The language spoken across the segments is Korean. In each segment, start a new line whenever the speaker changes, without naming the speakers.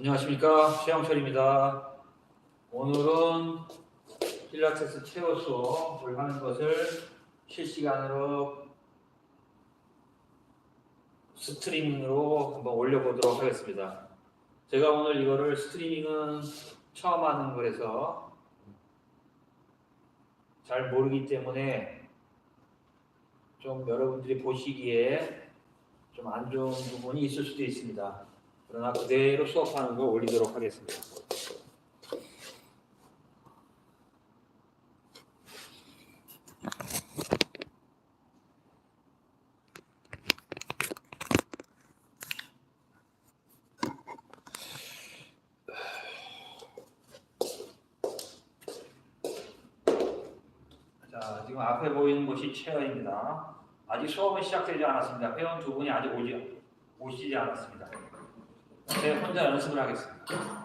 안녕하십니까 최영철입니다. 오늘은 필라테스 체어 수업을 하는 것을 실시간으로 스트리밍으로 한번 올려보도록 하겠습니다. 제가 오늘 이거를 스트리밍은 처음 하는 거라서 잘 모르기 때문에 좀 여러분들이 보시기에 좀 안 좋은 부분이 있을 수도 있습니다. 그러나 그대로 수업하는 거 올리도록 하겠습니다. 자, 지금 앞에 보이는 곳이 체어입니다. 아직 수업은 시작되지 않았습니다. 회원 두 분이 아직 오지, 오시지 않았습니다. 제가 혼자 연습을 하겠습니다.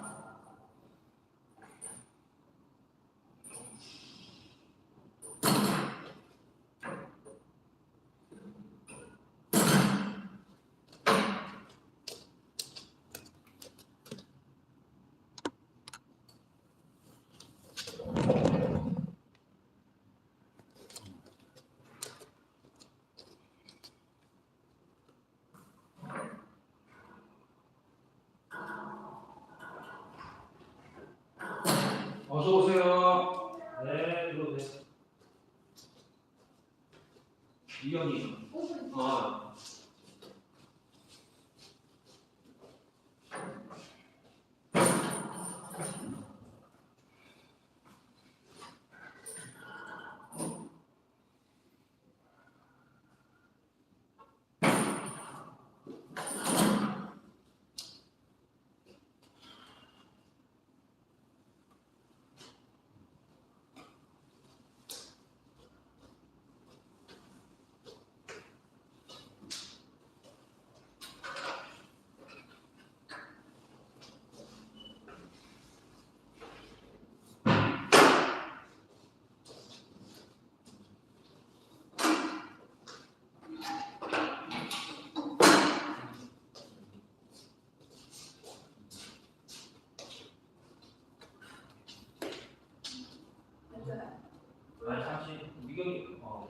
어서 오세요. 네, 들어오세요. 이경이. 어. 아니 잠시 이경이. 어.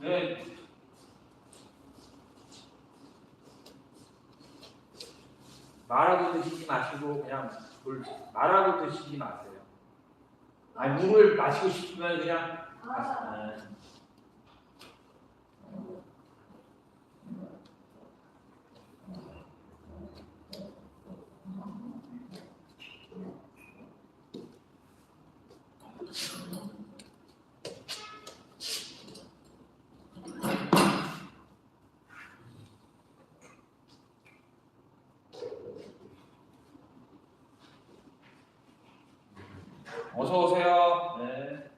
네. 말하고 드시지 마시고 그냥 물 말하고 드시지 마세요. 아니 물을 마시고 싶으면 그냥 아, 어서 오세요. 네.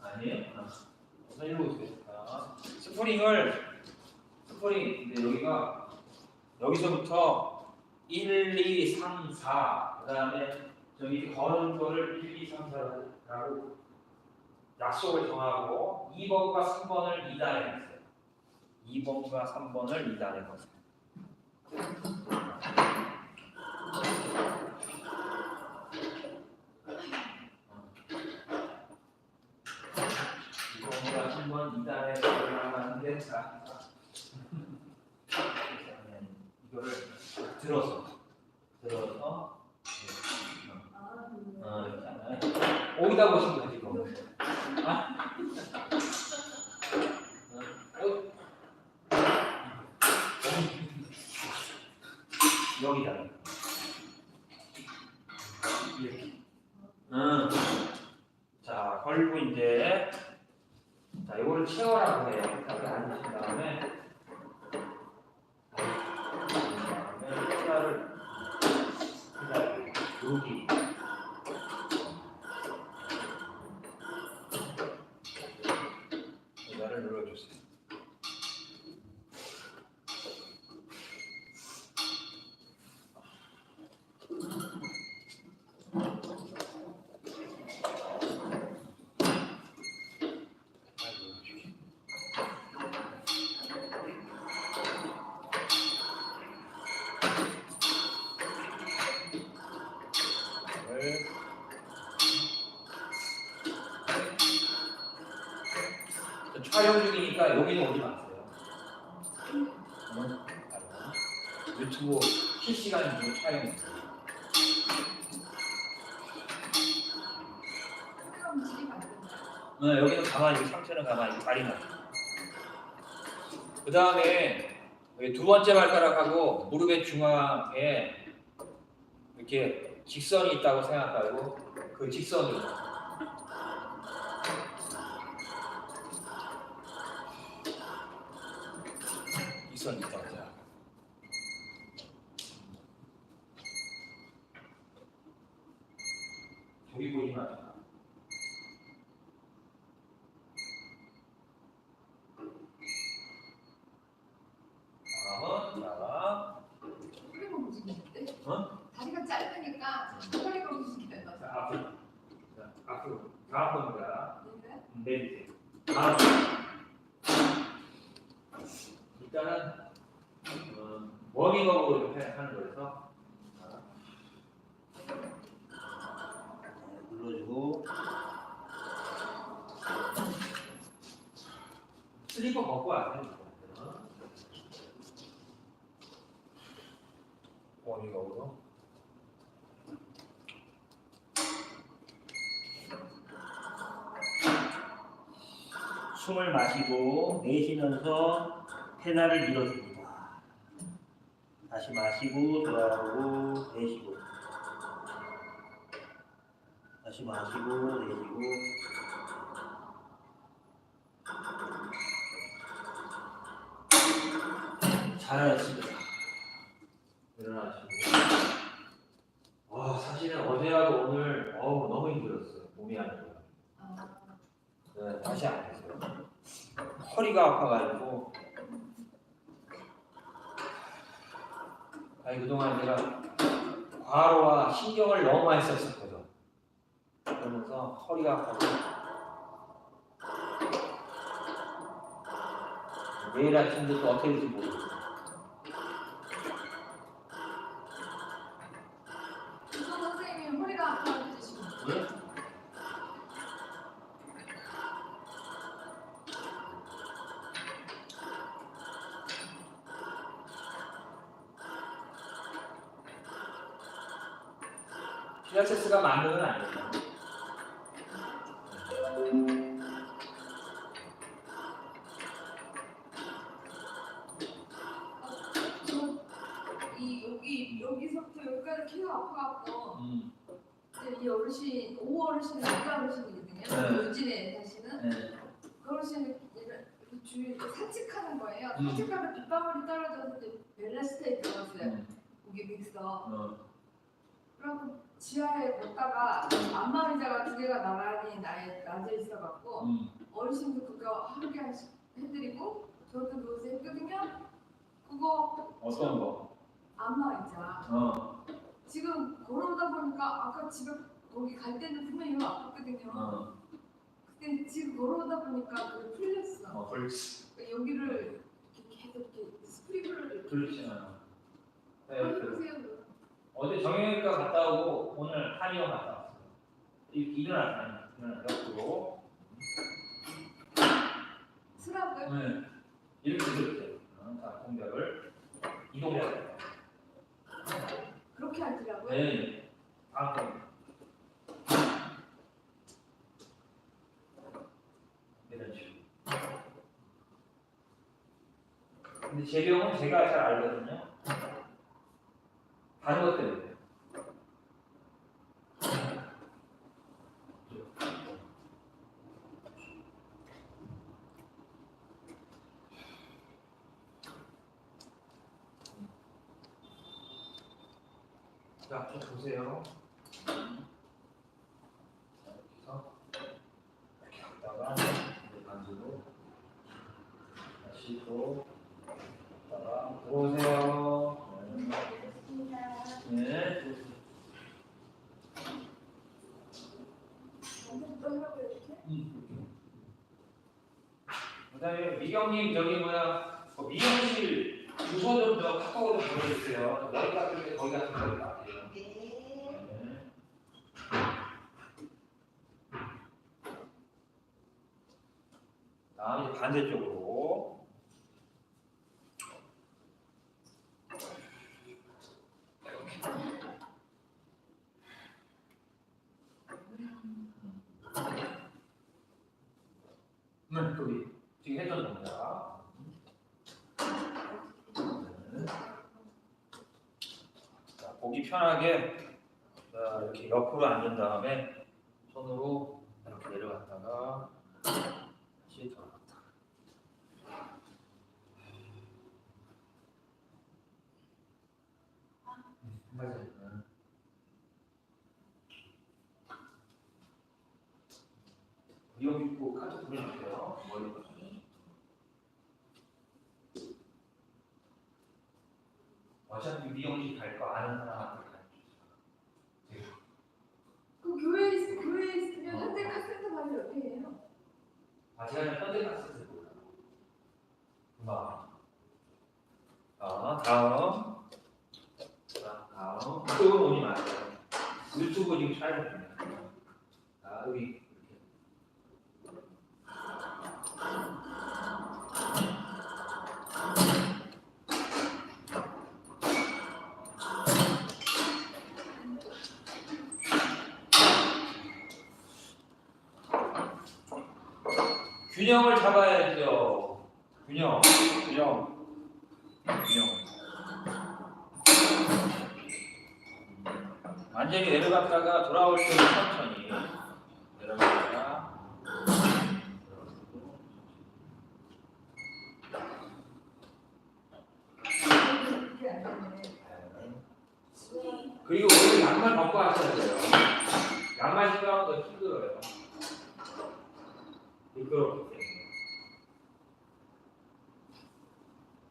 아니에요? 아, 어서 일로 오세요. 자, 스프링을 스프링 근데 여기가 여기서부터 1, 2, 3, 4 그다음에 저기 거는 거를 1, 2, 3, 4라고 약속을 정하고 2번과 3번을 2단에 넣으세요. 2번과 3번을 2단에 넣으세요. 이거보다 한번 이달에 올라가는데 자 이거를 들어서 들어서 어, 있잖아요. 오이다 보시면 되지 이거. 아? 어? 여기다. 이렇게. 응. 자, 걸고 이제 자, 이거를 채워라고 해요. 이렇게 앉으신 다음에 그다음에 피자 여기 그러니까 여기는 오지 마세요. 유튜브 실시간 중 촬영. 네, 여기는 가만히 상체는 가만히 다리만. 그 다음에 두 번째 발가락하고 무릎의 중앙에 이렇게 직선이 있다고 생각하고 그 직선으로 있다고 생각. 저기 보지만 다음은 자,
허리가 움직이는데?
어?
다리가 짧으니까 허리가 움직이는
자 앞으로 자 앞으로 다음 겁니다.
네.
내리세요. 다음 일단은 어, 워밍업으로 좀 해- 하는 거여서 자. 네, 눌러주고 슬리퍼 벗고 와세요. 워밍업으로
숨을 마시고 내쉬면서 페달을 밀어줍니다. 다시 마시고 돌아오고 내쉬고 다시 마시고 내쉬고
잘하셨습니다. 일어나시고. 와 사실은 어제하고 오늘 어우 너무 힘들었어요. 몸이 안 좋아.
아,
네, 다시 안 했어요. 허리가 아파가지고. 아니 그동안 내가 과로와 신경을 너무 많이 썼었거든. 그러면서 허리가 아파서 내일 아침부터 어떻게 될지 모르겠어요.
주소 선생님이 허리가 아파서 해주시면
예? 필라테스가 맞는 건 아니에요.
이 여기 여기서부터 여기까지 계속 아파갖고
음,
이제 이 어르신 오 어르신은 여자 어르신이거든요.
네.
요진에 사시는
네.
그 이제 그 주위에 산책하는 거예요.
음.
산책하다 빗방울이 떨어져서 이제 멜라스테에 들어갔어요.
음,
거기 믹서.
어,
그리고 지하에 걷다가 안마 의자가 두 개가 나란히 나에 낮아 있어갖고
음,
어르신도 그거 함께 하시- 해드리고 저도 그것을 했거든요. 그거
어떤 거?
안마 의자.
어,
지금 걸어오다 보니까 아까 집에 거기 갈 때는 분명히 이거 아팠거든요.
어,
근데 지금 걸어오다 보니까 그게 풀렸어.
어.
그러니까 여기를 이렇게 계속 이렇게 스프링클러를
그렇지. 어. 네, 그,
해보세요.
어제 정형외과 갔다 오고 오늘 한의원 갔다 왔어요. 이- 일어났어요. 일어나 옆으로.
쓰라고요?
네. 이렇게 이렇게. 어, 자, 동작을 이동해야 돼요.
그렇게 하더라고요.
네. 다음 번. 이런 식으로. 근데 재경은 제가 잘 알거든요. 다른 것 때문에. 자, 좀 보세요. 자, 여기서 이렇게 갔다가 이제 반대로 다시 또 갔다가 들어오세요. 네. 네.
또 하라고 이렇게?
미경님 저기 뭐야 그 미용실 주소 좀저 카톡으로 보내주세요. 머리 깎을 때 거기 가서 지금 해전 동작. 자, 보기 편하게 자, 이렇게 옆으로 앉은 다음에 손으로 이렇게 내려갔다가 다시 돌아갔다. 맞아요. 이거 믿고 카톡 보내요. 어차피 미용실 갈 거 아는 사람한테 가르쳐주세요.
그 교회에 있, 교회에 있으면 현대카센터 가면 어떻게 해요?
아, 제가 현대카스에서 몰라요. 금방. 아, 다음. 자, 다음. 이쪽은 오지 마세요. 유튜브 지금 촬영 중이에요. 자, 여기. 이렇게. 균형을 잡아야죠. 균형, 균형, 균형. 완전히 내려갔다가 돌아올 때는 천천히 내려갔다가
그게 안 되네.
그리고 우리 양말 벗고 하셔야 돼요. 양말 신으면 더 힘들어요. 미끄럽기 때문에.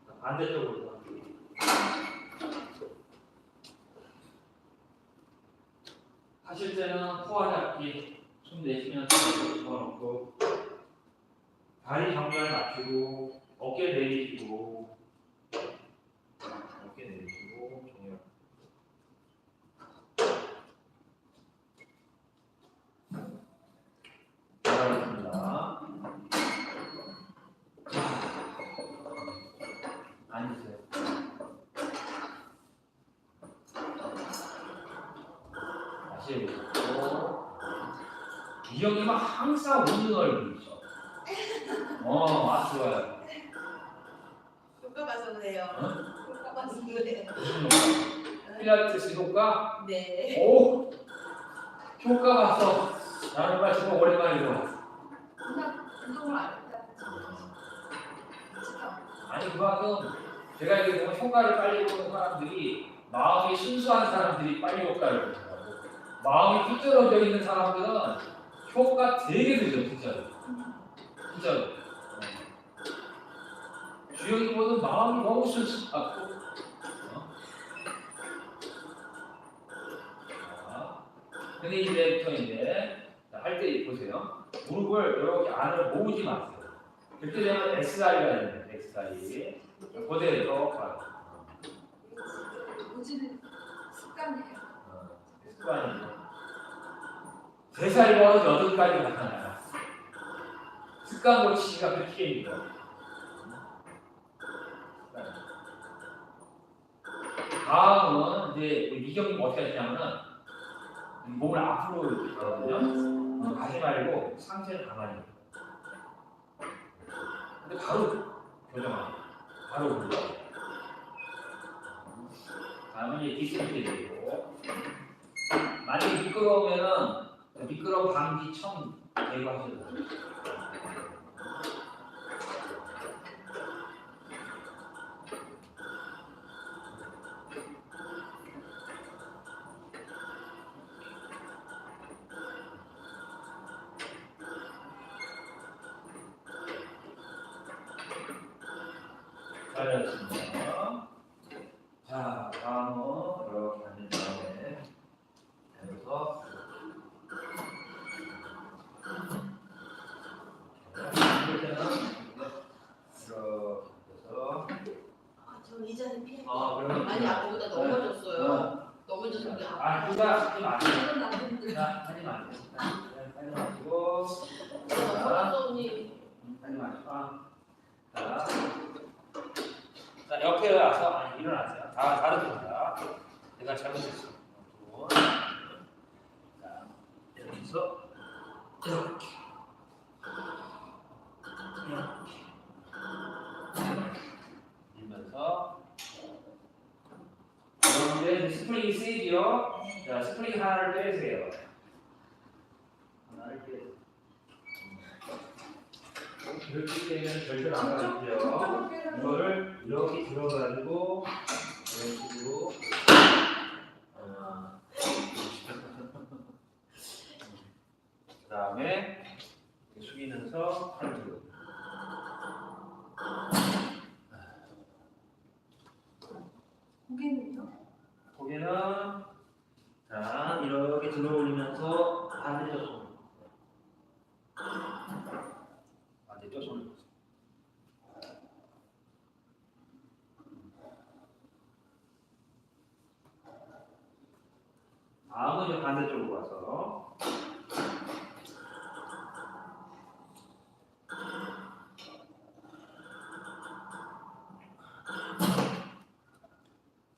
자, 반대쪽으로. 하실 때는 코어 잡기, 숨 내쉬면서 집어넣고, 다리 정면 맞추고, 어깨 내리시고, 어깨 내리시고, 종료. 잘하셨습니다. 앉으세요. 다시 해보시고. 이형님은 항상 웃는 얼굴이죠. 어, 아, 좋아요.
효과 봐서 그래요. 효과 봐서 그래요.
무슨 효과? 필라테스 효과?
네.
오! 효과 봤어. 나는 정말 오랜만이고.
그냥 운동을 안 했다. 진짜.
아니 그만큼 제가 이게 보면 효과를 빨리 보는 사람들이 마음이 순수한 사람들이 빨리 효과를 보더라고. 마음이 삐뚤어져 있는 사람들은 효과 되게 늦어 진짜로. 진짜로. 어. 주영이 보는 마음이 너무 순수하고. 어? 자, 근데 이제부터 이제 할때 보세요. 무릎을 이렇게 안으로 모으지 마세요. 그때 되면 SI가 있는데 SI. 그대로 가요.
모지는 습관이에요.
어, 습관이죠. 세살 버릇 여덟 가지 나타나요. 습관 고치기가 그렇게 힘들어. 다음은 이제 미경님 어떻게 하시냐면은 몸을 앞으로 가거든요. 어, 가지 말고 상체를 가만히. 근데 바로 교정하세요. 바로 올려. 다음은 이제 디스플레이 되고 만약에 미끄러우면은 미끄러움 방지 청 제거하셔야 돼요. 잘하셨습니다. 자, 다음은 이렇게 앉은 다음에 여기서
아, 저 의자는 피해.
아, 그러면
아니 아까보다 넘어졌어요. 넘어져서 그게. 아,
둘다 하지 마세요.
그런 남편들.
자, 하지 마세요. 하지 마시고 하지 마시고 자, 자 옆에 와서 아니, 일어나세요. 다 다릅니다. 내가 잘못했어. 두 분. 자, 해서 이렇게 가운데 스프링이 세지요. 자, 스프링 하나를 빼세요. 하나를 빼. 이 렇게 되면 절대로 안
저쪽 빼서
이거를 이렇게 들어가지고 이런 식으로 어, 그다음에 숙이면서 팔을 들어.
고개는요?
고개는 자 이렇게 들어 올리면서 반대쪽 손. 반대쪽 손. 다음은 이제 반대쪽으로 가서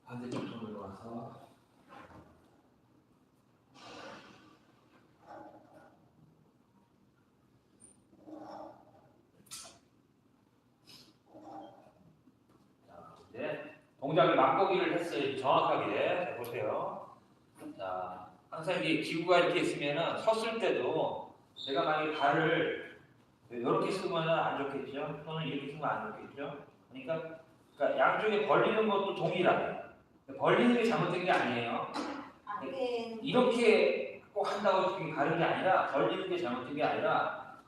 반대쪽 손으로 가서 자, 이제 동작을 맛보기를 했어요. 정확하게. 자, 보세요. 자, 항상 이게 기구가 이렇게 있으면은 섰을 때도 내가 만약에 발을 이렇게 쓰면 안 좋겠죠? 또는 이렇게 쓰면 안 좋겠죠? 그러니까, 그러니까 양쪽에 벌리는 것도 동일하게. 벌리는 게 잘못된 게 아니에요.
앞에
이렇게 꼭 한다고 이렇게 가는 게 아니라 벌리는 게 잘못된 게 아니라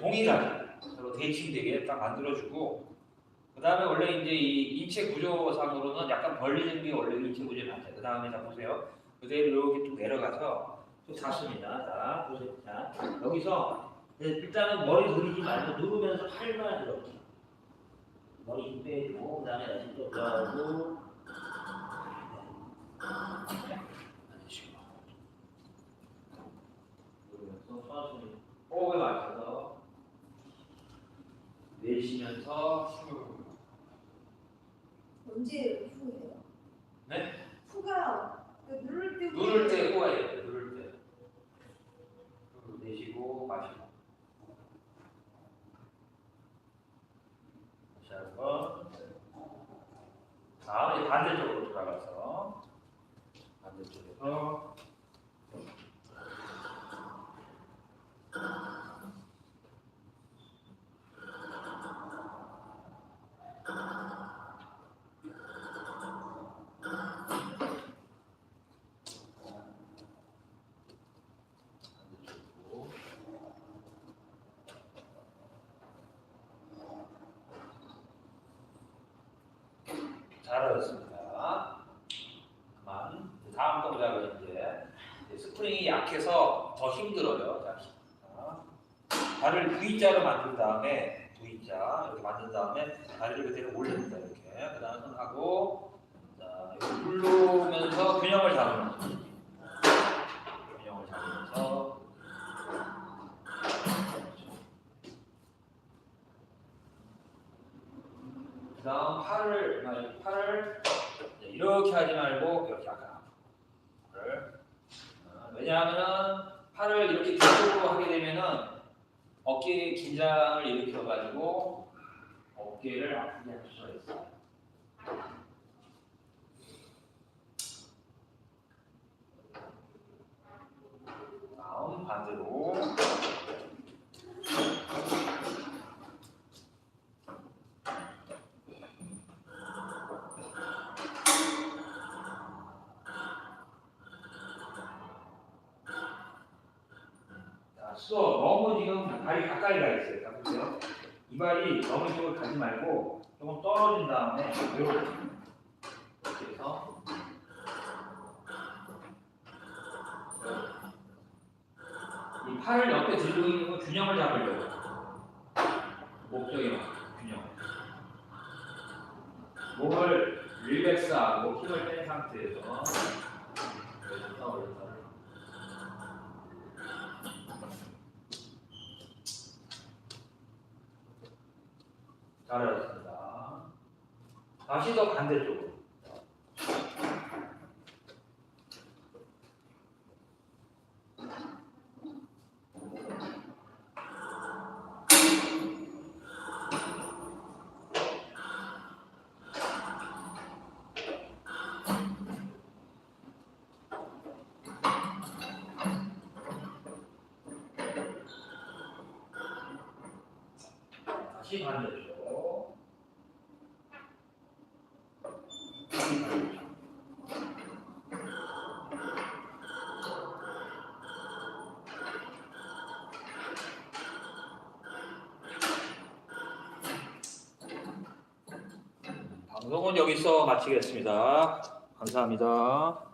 동일하게 서로 대칭되게 딱 만들어주고 그 다음에 원래 이제 이 인체 구조상으로는 약간 벌리는 게 원래 인체 구조에 맞아요. 그 다음에 자 보세요. 그대로 이렇게 쭉 내려가서 쭉 닿습니다. 자 보세요. 자 여기서 네, 일단은 머리 돌리지 말고 누르면서 팔만 이렇게 머리 힘 빼고 그 다음에 다시 또 식으로 누르면서 천천히 호흡에 맞춰서 내쉬면서 후
언제 후예요?
네?
후가 그 누를 때
누를 때 호가 해요. 누를 때 후, 내쉬고 마시고 다시 한번 다음 이제 반대쪽으로 돌아가서 반대쪽에서 반대쪽으로 잘하셨습니다. 그만. 다음 동작은 이제 스프링이 약해서 더 힘들어요. 자, 자, 발을 V자로 만든 다음에 V자 이렇게 만든 다음에 다리를 그대로 올립니다. 이렇게. 그 다음 손하고 자, 이렇게 누르면서 균형을 잡으면서 균형을 잡으면서 그다음 팔을 아니, 팔을 이제 이렇게 하지 말고 이렇게 약간 팔을 어, 왜냐 팔을 이렇게 뒤쪽으로 하게 되면은 어깨에 긴장을 일으켜 가지고 어깨를 아프게 할 수가 있어요. 다음 반대로 자, 수 너무 지금 발이 가까이 가 있어요. 자, 보세요. 이 발이 너무 이쪽으로 가지 말고 조금 떨어진 다음에 이렇게 이렇게 해서 이 팔을 옆에 들고 있는 건 균형을 잡으려고 목적이 균형. 목을 릴렉스하고 힘을 뺀 상태에서 올렸다 올렸다 잘하셨습니다. 다시 더 반대쪽으로.
다시 반대죠.
방송은 여기서 마치겠습니다. 감사합니다.